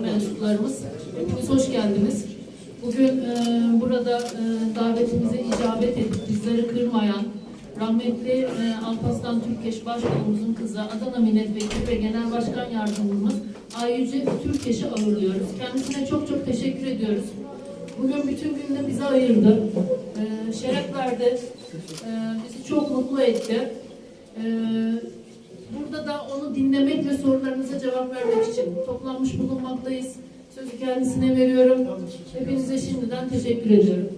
mensuplarımız, hepiniz hoş geldiniz. Bugün e, burada e, davetimize icabet edip bizleri kırmayan rahmetli e, Alparslan Türkeş Başkanımızın kızı Adana Milletvekili ve Genel Başkan Yardımcımız Ayyüce Türkeş'i ağırlıyoruz. Kendisine çok çok teşekkür ediyoruz. Bugün bütün gününü bize ayırdı. E, şeref verdi. E, bizi çok mutlu etti. E, Burada da onu dinlemek ve sorularınıza cevap vermek için toplanmış bulunmaktayız. Sözü kendisine veriyorum. Hepinize şimdiden teşekkür ediyorum.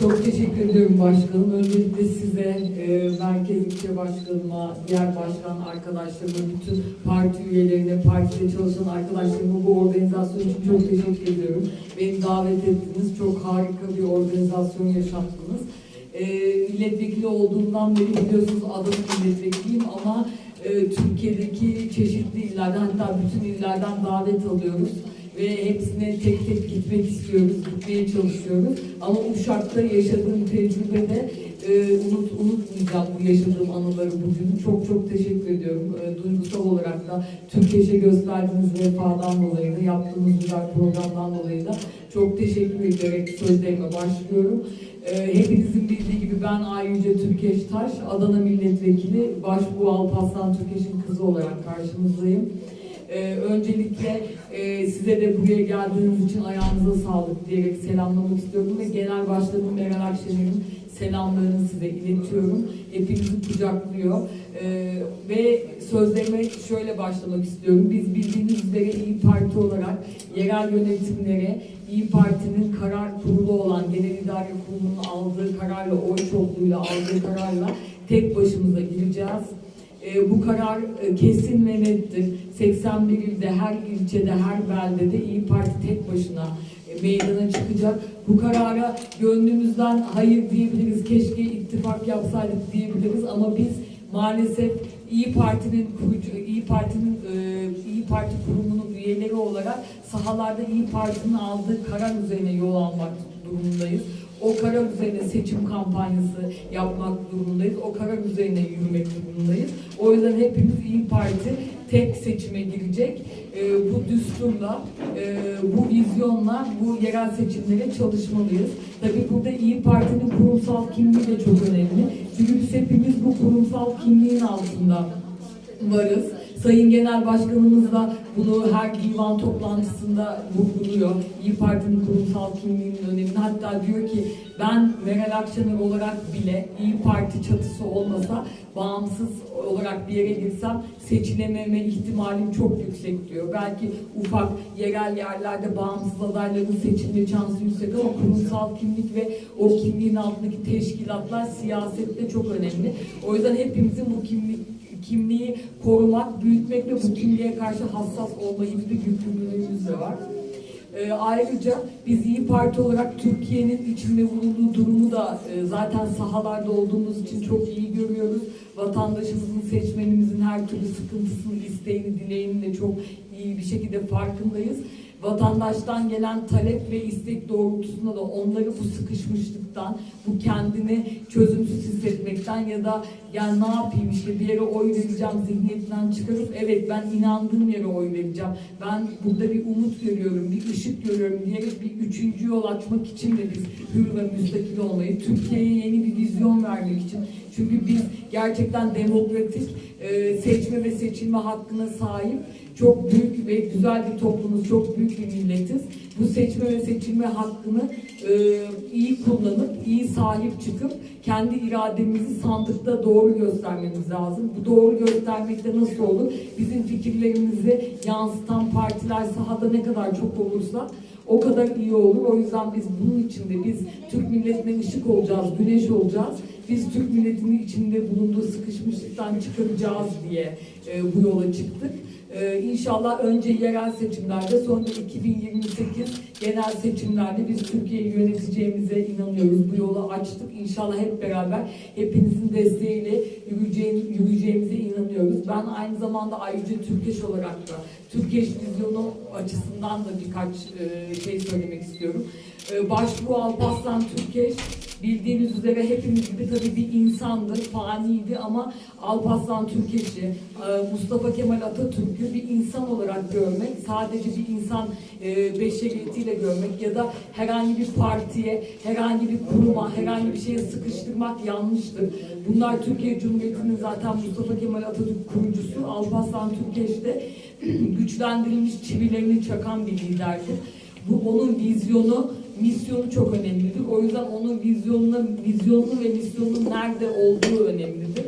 Çok teşekkür ediyorum başkanım. Öncelikle size, e, Merkez İlçe Başkanıma, diğer başkan arkadaşlarıma, bütün parti üyelerine, partide çalışan arkadaşlarıma bu organizasyon için çok teşekkür ediyorum. Beni davet ettiniz. Çok harika bir organizasyon yaşattınız. E, milletvekili olduğumdan beri biliyorsunuz Adana milletvekiliyim ama e, Türkiye'deki çeşitli illerden hatta bütün illerden davet alıyoruz ve hepsine tek tek gitmek istiyoruz, gitmeye çalışıyoruz. Ama Uşak'ta yaşadığım tecrübede e, unut, unutmayacağım bu yaşadığım anıları bugün. Çok çok teşekkür ediyorum. E, duygusal olarak da Türkeş'e gösterdiğiniz vefadan dolayı da yaptığınız güzel programdan dolayı da çok teşekkür ederek sözlerime başlıyorum. E, hepinizin bildiği gibi ben Ayyüce Türkeş Taş, Adana Milletvekili, Başbuğ Alparslan Türkeş'in kızı olarak karşınızdayım. Ee, öncelikle e, size de buraya geldiğiniz için ayağınıza sağlık diyerek selamlamak istiyorum ve Genel Başkanım Meral Akşener'in selamlarını size iletiyorum. Hepinizi kucaklıyor. Ee, ve sözlerime şöyle başlamak istiyorum. Biz bildiğiniz üzere İyi Parti olarak yerel yönetimlere İyi Parti'nin karar kurulu olan Genel İdare Kurulu'nun aldığı kararla, oy çokluğuyla aldığı kararla tek başımıza gireceğiz. E, bu karar e, kesin ve nettir. 81 ilde, her ilçede, her beldede İyi Parti tek başına e, meydana çıkacak. Bu karara gönlümüzden hayır diyebiliriz, keşke ittifak yapsaydık diyebiliriz ama biz maalesef İyi Parti'nin İyi Parti'nin e, İyi Parti kurumunun üyeleri olarak sahalarda İyi Parti'nin aldığı karar üzerine yol almak durumundayız. O karar üzerine seçim kampanyası yapmak durumundayız. O karar üzerine yürümek durumundayız. O yüzden hepimiz İyi Parti tek seçime girecek. Ee, bu düsturla, e, bu vizyonla bu yerel seçimlere çalışmalıyız. Tabii burada İyi Parti'nin kurumsal kimliği de çok önemli. Çünkü biz hepimiz bu kurumsal kimliğin altında varız. Sayın Genel Başkanımız da bunu her divan toplantısında vurguluyor. İyi Parti'nin kurumsal kimliğinin önemini. Hatta diyor ki ben Meral Akşener olarak bile İyi Parti çatısı olmasa bağımsız olarak bir yere girsem seçilememe ihtimalim çok yüksek diyor. Belki ufak yerel yerlerde bağımsız adayların seçilme şansı yüksek ama kurumsal kimlik ve o kimliğin altındaki teşkilatlar siyasette çok önemli. O yüzden hepimizin bu kimlik kimliği korumak, büyütmek ve bu kimliğe karşı hassas olma gibi bir yükümlülüğümüz de var. Ee, ayrıca biz İyi Parti olarak Türkiye'nin içinde bulunduğu durumu da e, zaten sahalarda olduğumuz için çok iyi görüyoruz. Vatandaşımızın, seçmenimizin her türlü sıkıntısını, isteğini, dileğini de çok iyi bir şekilde farkındayız. Vatandaştan gelen talep ve istek doğrultusunda da onları bu sıkışmışlıktan, bu kendini çözümsüz hissetmekten ya da yani ne yapayım işte bir yere oy vereceğim zihniyetinden çıkarıp evet ben inandığım yere oy vereceğim. Ben burada bir umut görüyorum, bir ışık görüyorum diyerek bir üçüncü yol açmak için de biz hür ve müstakil olmayı, Türkiye'ye yeni bir vizyon vermek için. Çünkü biz gerçekten demokratik e, seçme ve seçilme hakkına sahip çok büyük ve güzel bir toplumuz, çok büyük bir milletiz. Bu seçme ve seçilme hakkını e, iyi kullanıp, iyi sahip çıkıp kendi irademizi sandıkta doğru göstermemiz lazım. Bu doğru göstermekte nasıl olur? Bizim fikirlerimizi yansıtan partiler sahada ne kadar çok olursa o kadar iyi olur. O yüzden biz bunun içinde biz Türk milletine ışık olacağız, güneş olacağız. Biz Türk milletinin içinde bulunduğu sıkışmışlıktan çıkaracağız diye e, bu yola çıktık. Ee, inşallah önce yerel seçimlerde sonra 2028 genel seçimlerde biz Türkiye'yi yöneteceğimize inanıyoruz. Bu yolu açtık. İnşallah hep beraber hepinizin desteğiyle yürüyeceğimiz, yürüyeceğimize inanıyoruz. Ben aynı zamanda ayrıca Türkeş olarak da Türkiye vizyonu açısından da birkaç e, şey söylemek istiyorum. E, Başbuğ Alparslan Türkeş bildiğiniz üzere hepimiz gibi tabii bir insandı, faniydi ama Alparslan Türkeş'i, e, Mustafa Kemal Atatürk'ü bir insan olarak görmek, sadece bir insan e, beşeriyetiyle görmek ya da herhangi bir partiye, herhangi bir kuruma, herhangi bir şeye sıkıştırmak yanlıştır. Bunlar Türkiye Cumhuriyeti'nin zaten Mustafa Kemal Atatürk kurucusu, Alparslan Türkeş de güçlendirilmiş çivilerini çakan bir liderdir. Bu onun vizyonu, misyonu çok önemlidir. O yüzden onun vizyonuna, vizyonunu ve misyonunun nerede olduğu önemlidir.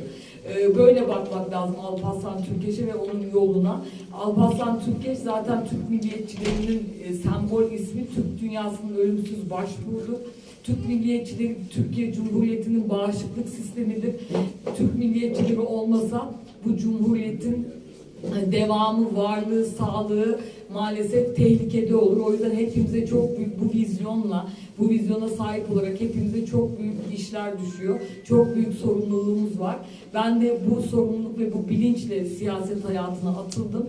Ee, Böyle bakmak lazım Alparslan Türkeş'e ve onun yoluna. Alparslan Türkeş zaten Türk milliyetçilerinin e, sembol ismi, Türk dünyasının ölümsüz başbuğudur. Türk milliyetçileri Türkiye Cumhuriyeti'nin bağışıklık sistemidir. Türk milliyetçileri olmasa bu cumhuriyetin devamı, varlığı, sağlığı maalesef tehlikede olur. O yüzden hepimize çok büyük bu vizyonla, bu vizyona sahip olarak hepimize çok büyük işler düşüyor. Çok büyük sorumluluğumuz var. Ben de bu sorumluluk ve bu bilinçle siyaset hayatına atıldım.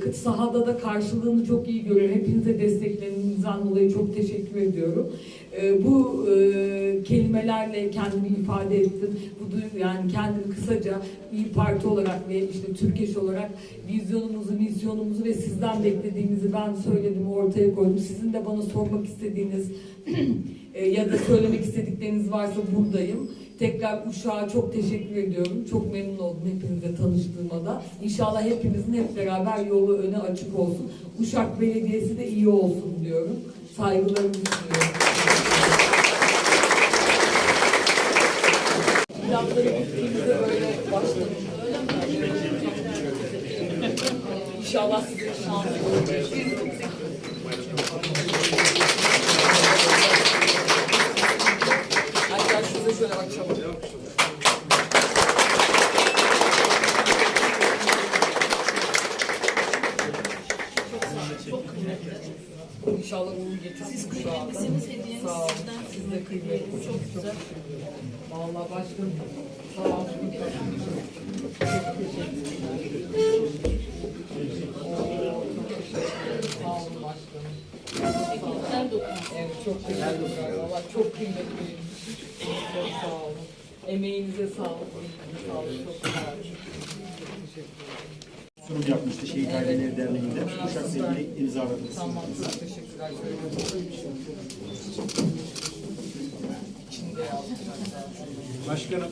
Kıt sahada da karşılığını çok iyi görüyorum. Hepinize desteklerinizden dolayı çok teşekkür ediyorum. Ee, bu e, kelimelerle kendimi ifade ettim. Bu yani kendimi kısaca İyi Parti olarak ve işte Türkeş olarak vizyonumuzu, misyonumuzu ve sizden beklediğimizi ben söyledim, ortaya koydum. Sizin de bana sormak istediğiniz e, ya da söylemek istedikleriniz varsa buradayım. Tekrar Uşak'a çok teşekkür ediyorum. Çok memnun oldum hepinizle tanıştığıma da. İnşallah hepimizin hep beraber yolu öne açık olsun. Uşak Belediyesi de iyi olsun diyorum. Saygılarımı sunuyorum. Planları. İnşallah size şans olur. Hatta İnşallah uğur getirsiniz. Siz Kıymetlisiniz, hediyeniz Sağ olun. sizden. Siz de kıymetlisiniz. Çok güzel. Vallahi başkanım sağ olun. Çok teşekkür ederim. Oo, çok. Sağ olun başkanım. Teşekkürler dokun. Evet çok teşekkürler. Valla çok kıymetli. Çok sağ olun. Emeğinize sağlık. Sağlık çok sağ olun. Teşekkür ederim. Sunum yapmıştı Şehit Aileleri Derneği'nde. Uşak'la ilgili imzaladınız. Tamam teşekkürler. Başkanım,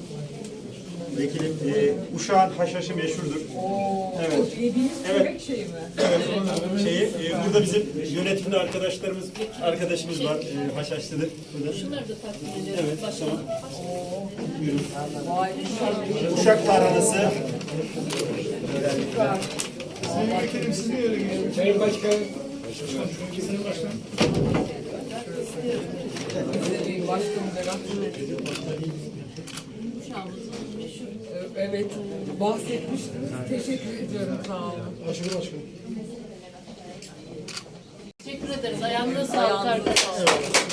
vekilim, e, Uşak'ın haşhaşı meşhurdur. Oo, Evet. yediğiniz Evet. şeyi mi? Evet, şeyi, e, burada bizim yönetimde arkadaşlarımız, arkadaşımız var, e, haşhaşlıdır. Burada. Şunları da takdim edelim. Evet, Başkanım. Buyurun. Uşak tarhanası, Sayın Başkanım, Bize bir başkanı merak Meşhur. Evet, bahsetmiştiniz. Teşekkür ediyorum. Sağ olun. Teşekkür ederiz. Ayağınıza sağlık arkadaşlar.